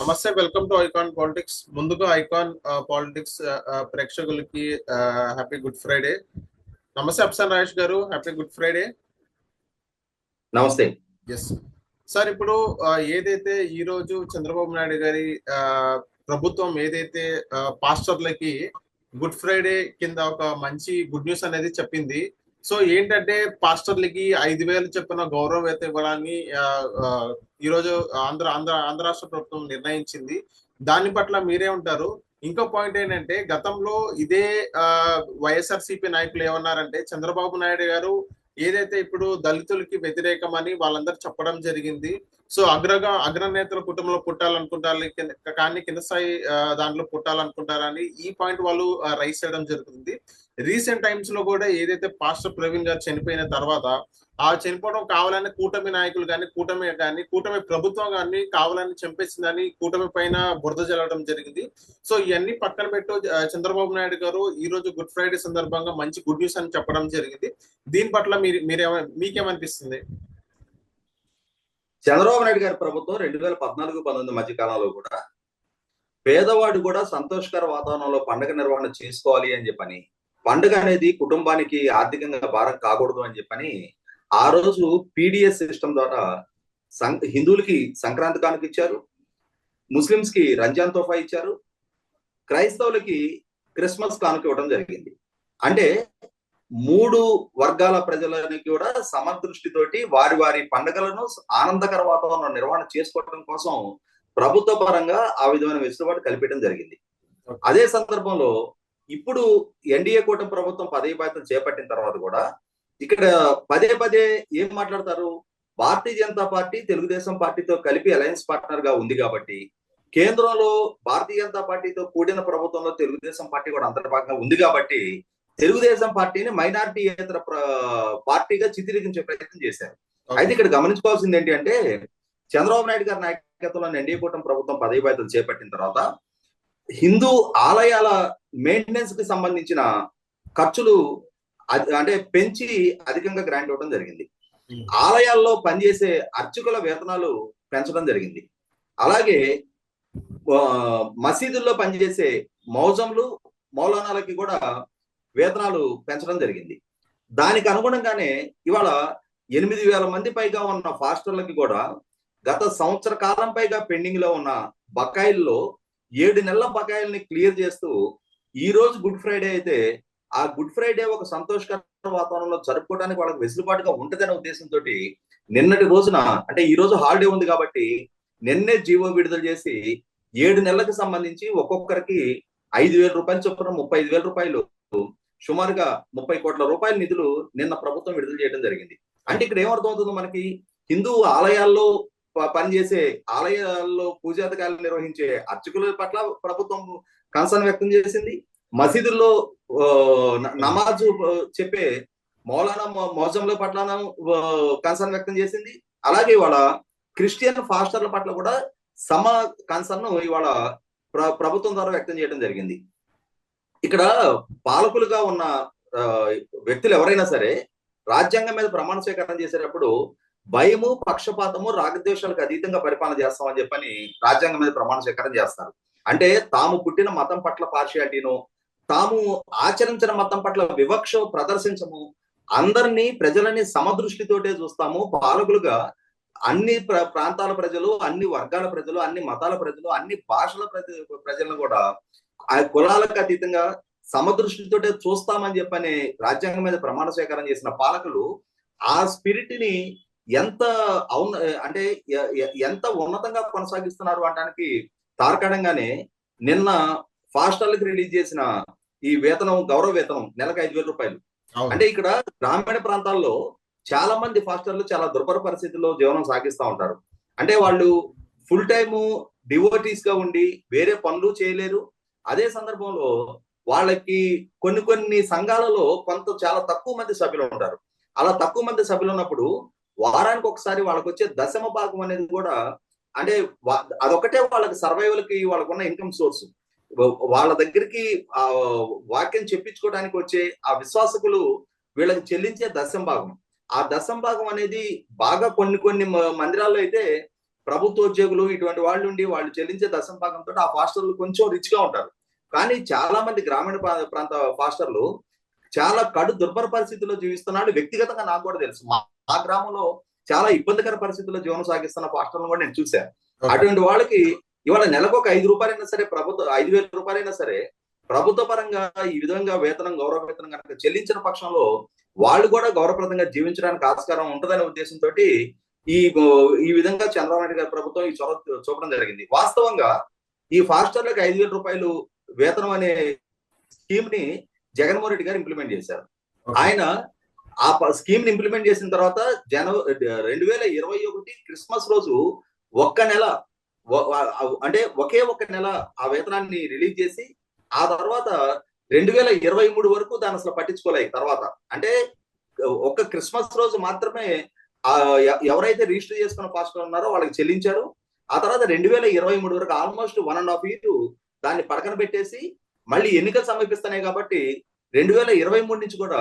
నమస్తే welcome to icon politics ముందుగా icon politics ప్రేక్షకులకి హ్యాపీ గుడ్ ఫ్రైడే నమస్తే అప్సన్ రాజేష్ గారు హ్యాపీ గుడ్ ఫ్రైడే నమస్తే. ఎస్ సార్ ఇప్పుడు ఏదైతే ఈ రోజు చంద్రబాబు నాయుడు గారి ప్రభుత్వం ఏదైతే పాస్టర్లకి గుడ్ ఫ్రైడే కింద ఒక మంచి గుడ్ న్యూస్ అనేది చెప్పింది సో ఏంటంటే పాస్టర్లకి ఐదు వేలు చెప్పిన గౌరవం అయితే ఇవ్వడాన్ని ఈరోజు ఈ రోజు ఆంధ్ర ఆంధ్ర ఆంధ్ర రాష్ట్ర ప్రభుత్వం నిర్ణయించింది. దాని పట్ల మీరే ఉంటారు. ఇంకో పాయింట్ ఏంటంటే గతంలో ఇదే వైఎస్ఆర్సీపీ నాయకులు ఏమన్నారంటే చంద్రబాబు నాయుడు గారు ఏదైతే ఇప్పుడు దళితులకి వ్యతిరేకమని వాళ్ళందరూ చెప్పడం జరిగింది. సో అగ్రగా అగ్రనేతల కుటుంబంలో పుట్టాలనుకుంటారు కానీ కింద స్థాయి దాంట్లో పుట్టాలనుకుంటారని ఈ పాయింట్ వాళ్ళు రైస్ చేయడం జరుగుతుంది. రీసెంట్ టైమ్స్లో కూడా ఏదైతే పాస్టర్ ప్రవీణ్ గారు చనిపోయిన తర్వాత ఆ చనిపోవడం కావాలని కూటమి నాయకులు కానీ కూటమి కానీ కూటమి ప్రభుత్వం కానీ కావాలని చంపేసిందని కూటమి పైన బురద జల్లడం జరిగింది. సో ఇవన్నీ పక్కన పెట్టు చంద్రబాబు నాయుడు గారు ఈ రోజు గుడ్ ఫ్రైడే సందర్భంగా మంచి గుడ్ న్యూస్ అని చెప్పడం జరిగింది. దీని పట్ల మీరు మీరేమ మీకేమనిపిస్తుంది? చంద్రబాబు నాయుడు గారి ప్రభుత్వం రెండు వేల పద్నాలుగు పంతొమ్మిది మధ్య కాలంలో కూడా పేదవాడు కూడా సంతోషకర వాతావరణంలో పండుగ నిర్వహణ చేసుకోవాలి అని చెప్పని పండుగ అనేది కుటుంబానికి ఆర్థికంగా భారం కాకూడదు అని చెప్పని ఆ రోజు పీడిఎస్ సిస్టమ్ ద్వారా సం హిందువులకి సంక్రాంతి కానుక ఇచ్చారు ముస్లిమ్స్కి రంజాన్ తోఫా ఇచ్చారు క్రైస్తవులకి క్రిస్మస్ కానుక ఇవ్వడం జరిగింది. అంటే మూడు వర్గాల ప్రజలని కూడా సమదృష్టితోటి వారి వారి పండుగలను ఆనందకర వాతావరణం నిర్వహణ చేసుకోవడం కోసం ప్రభుత్వ పరంగా ఆ విధమైన వెసులుబాటు కల్పించడం జరిగింది. అదే సందర్భంలో ఇప్పుడు ఎన్డీఏ కూటమి ప్రభుత్వం పదవి బాధ్యత చేపట్టిన తర్వాత కూడా ఇక్కడ పదే పదే ఏం మాట్లాడతారు? భారతీయ జనతా పార్టీ తెలుగుదేశం పార్టీతో కలిపి అలయన్స్ పార్ట్నర్గా ఉంది కాబట్టి కేంద్రంలో భారతీయ జనతా పార్టీతో కూడిన ప్రభుత్వంలో తెలుగుదేశం పార్టీ కూడా అంతర్భాగంగా ఉంది కాబట్టి తెలుగుదేశం పార్టీని మైనారిటీయేతర ప్ర- పార్టీగా చిత్రీకరించే ప్రయత్నం చేశారు. అయితే ఇక్కడ గమనించుకోవాల్సింది ఏంటి అంటే చంద్రబాబు నాయుడు గారి నాయకత్వంలో ఎన్డీఏ కూటమి ప్రభుత్వం పదవి బాధ్యతలు చేపట్టిన తర్వాత హిందూ ఆలయాల మెయింటెనెన్స్కి సంబంధించిన ఖర్చులు అంటే పెంచి అధికంగా గ్రాంట్ ఇవ్వడం జరిగింది. ఆలయాల్లో పనిచేసే అర్చకుల వేతనాలు పెంచడం జరిగింది. అలాగే మసీదుల్లో పనిచేసే మౌజంలు మౌలానాలకి కూడా వేతనాలు పెంచడం జరిగింది. దానికి అనుగుణంగానే ఇవాళ ఎనిమిది వేల మంది పైగా ఉన్న ఫాస్టర్లకి కూడా గత సంవత్సర కాలం పైగా పెండింగ్లో ఉన్న బకాయిల్లో ఏడు నెలల బకాయిల్ని క్లియర్ చేస్తూ ఈ రోజు గుడ్ ఫ్రైడే అయితే ఆ గుడ్ ఫ్రైడే ఒక సంతోషకర వాతావరణంలో జరుపుకోవడానికి వాళ్ళకి వెసులుబాటుగా ఉంటదనే ఉద్దేశంతో నిన్నటి రోజున అంటే ఈ రోజు హాలిడే ఉంది కాబట్టి నిన్నే జీవో విడుదల చేసి ఏడు నెలలకు సంబంధించి ఒక్కొక్కరికి ఐదు వేల రూపాయలు చొప్పున ముప్పై ఐదు వేల రూపాయలు సుమారుగా ముప్పై కోట్ల రూపాయల నిధులు నిన్న ప్రభుత్వం విడుదల చేయడం జరిగింది. అంటే ఇక్కడ ఏమర్థమవుతుంది మనకి? హిందూ ఆలయాల్లో పనిచేసే ఆలయాల్లో పూజాధికారులు నిర్వహించే అర్చకుల పట్ల ప్రభుత్వం కన్సర్న్ వ్యక్తం చేసింది. మసీదుల్లో నమాజ్ నమాజు చెప్పే మౌలానా మౌ- పట్ల కన్సర్న్ వ్యక్తం చేసింది. అలాగే ఇవాళ క్రిస్టియన్ ఫాస్టర్ల పట్ల కూడా సమ కన్సర్న్ ఇవాళ ప్ర ప్రభుత్వం ద్వారా వ్యక్తం చేయడం జరిగింది. ఇక్కడ పాలకులుగా ఉన్న వ్యక్తులు ఎవరైనా సరే రాజ్యాంగం మీద ప్రమాణ స్వీకారం చేసేటప్పుడు భయము పక్షపాతము రాగద్వేషాలకు అతీతంగా పరిపాలన చేస్తామని చెప్పని రాజ్యాంగం మీద ప్రమాణ స్వీకారం చేస్తారు. అంటే తాము పుట్టిన మతం పట్ల పార్షియాలిటీను తాము ఆచరించిన మతం పట్ల వివక్ష ప్రదర్శించము అందరినీ ప్రజలని సమదృష్టితోటే చూస్తాము. పాలకులుగా అన్ని ప్ర- ప్రాంతాల ప్రజలు అన్ని వర్గాల ప్రజలు అన్ని మతాల ప్రజలు అన్ని భాషల ప్రజలను కూడా ఆ కులాలకు అతీతంగా సమదృష్టితోటే చూస్తామని చెప్పని రాజ్యాంగం మీద ప్రమాణ స్వీకారం చేసిన పాలకులు ఆ స్పిరిట్ని ఎంత అవున అంటే ఎంత ఉన్నతంగా కొనసాగిస్తున్నారు అనడానికి తార్కాణంగానే నిన్న ఫాస్టర్లకు రిలీజ్ చేసిన ఈ వేతనం గౌరవ వేతనం నెలకు ఐదు వేల రూపాయలు. అంటే ఇక్కడ గ్రామీణ ప్రాంతాల్లో చాలా మంది ఫాస్టర్లు చాలా దుర్భర పరిస్థితుల్లో జీవనం సాగిస్తూ ఉంటారు. అంటే వాళ్ళు ఫుల్ టైము డివోటీస్గా ఉండి వేరే పనులు చేయలేరు. అదే సందర్భంలో వాళ్ళకి కొన్ని కొన్ని సంఘాలలో కొంత చాలా తక్కువ మంది సభ్యులు ఉంటారు. అలా తక్కువ మంది సభ్యులు ఉన్నప్పుడు వారానికి ఒకసారి వాళ్ళకి వచ్చే దశమ భాగం అనేది కూడా అంటే అదొకటే వాళ్ళకి సర్వైవల్కి వాళ్ళకున్న ఇన్కమ్ సోర్స్. వాళ్ళ దగ్గరికి ఆ వాక్యం చెప్పించుకోవడానికి వచ్చే ఆ విశ్వాసకులు వీళ్ళకి చెల్లించే దశం భాగం. ఆ దశం భాగం అనేది బాగా కొన్ని కొన్ని మ- మందిరాల్లో అయితే ప్రభుత్వ ఉద్యోగులు ఇటువంటి వాళ్ళు ఉండి వాళ్ళు చెల్లించే దశం భాగంతో ఆ ఫాస్టర్లు కొంచెం రిచ్గా ఉంటారు. కానీ చాలా మంది గ్రామీణ ప్రా- ప్రాంత ఫాస్టర్లు చాలా కడు దుర్భర పరిస్థితుల్లో జీవిస్తున్నాడు. వ్యక్తిగతంగా నాకు కూడా తెలుసు. మా గ్రామంలో చాలా ఇబ్బందికర పరిస్థితుల్లో జీవనం సాగిస్తున్న ఫాస్టర్లను కూడా నేను చూశాను. అటువంటి వాళ్ళకి ఇవాళ నెలకు ఒక ఐదు రూపాయలైనా సరే ప్రభుత్వ ఐదు వేల రూపాయలైనా సరే ప్రభుత్వ పరంగా ఈ విధంగా వేతనం గౌరవ వేతనం కనుక చెల్లించిన పక్షంలో వాళ్ళు కూడా గౌరవప్రదంగా జీవించడానికి ఆస్కారం ఉంటుందనే ఉద్దేశంతో ఈ ఈ విధంగా చంద్రబాబు నాయుడు గారి ప్రభుత్వం ఈ చొరవ చూపడం జరిగింది. వాస్తవంగా ఈ ఫాస్టర్లకు ఐదు వేల రూపాయలు వేతనం అనే స్కీమ్ని జగన్మోహన్ రెడ్డి గారు ఇంప్లిమెంట్ చేశారు. ఆయన ఆ స్కీమ్ని ఇంప్లిమెంట్ చేసిన తర్వాత జనవరి రెండు వేల ఇరవై ఒకటి క్రిస్మస్ రోజు ఒక్క నెల అంటే ఒకే ఒక్క నెల ఆ వేతనాన్ని రిలీజ్ చేసి ఆ తర్వాత రెండు వేల ఇరవై మూడు వరకు దాన్ని అసలు పట్టించుకోలేదు తర్వాత. అంటే ఒక్క క్రిస్మస్ రోజు మాత్రమే ఎవరైతే రిజిస్టర్ చేసుకున్న పాస్టర్ ఉన్నారో వాళ్ళకి చెల్లించారు. ఆ తర్వాత రెండు వేల ఇరవై మూడు వరకు almost one and half year దాన్ని పడకన పెట్టేసి మళ్ళీ ఎన్నికలు సమీపిస్తున్నాయి కాబట్టి రెండు వేల ఇరవై మూడు నుంచి కూడా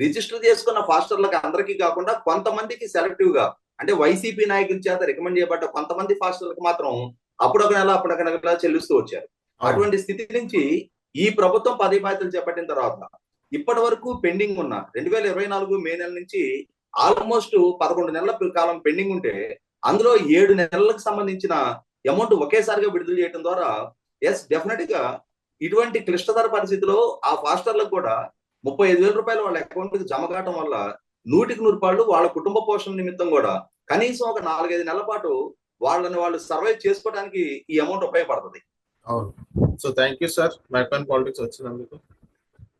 రిజిస్టర్ చేసుకున్న ఫాస్టర్లకు అందరికీ కాకుండా కొంతమందికి సెలెక్టివ్గా అంటే వైసీపీ నాయకుల చేత రికమెండ్ చేయబడ్డ కొంతమంది ఫాస్టర్లకు మాత్రం అప్పుడొక నెల అప్పుడొక నెల చెల్లిస్తూ వచ్చారు. అటువంటి స్థితి నుంచి ఈ ప్రభుత్వం పదవి బాధ్యతలు చేపట్టిన తర్వాత ఇప్పటి వరకు పెండింగ్ ఉన్న రెండు వేల ఇరవై నాలుగు మే నెల నుంచి ఆల్మోస్ట్ పదకొండు నెలల కాలం పెండింగ్ ఉంటే అందులో ఏడు నెలలకు సంబంధించిన అమౌంట్ ఒకేసారిగా విడుదల చేయడం ద్వారా ఎస్ డెఫినెట్గా ఇటువంటి క్లిష్టతర పరిస్థితిలో ఆ ఫాస్టర్లకు కూడా ముప్పై ఐదు వేల రూపాయలు వాళ్ళ అకౌంట్కి జమ కావడం వల్ల నూటికి నూరు రూపాయలు వాళ్ళ కుటుంబ పోషణ నిమిత్తం కూడా కనీసం ఒక నాలుగైదు నెలల పాటు వాళ్ళని వాళ్ళు సర్వైవ్ చేసుకోవడానికి ఈ అమౌంట్ ఉపయోగపడుతుంది. అవును. So thank you sir my icon politics వచ్చినందుకు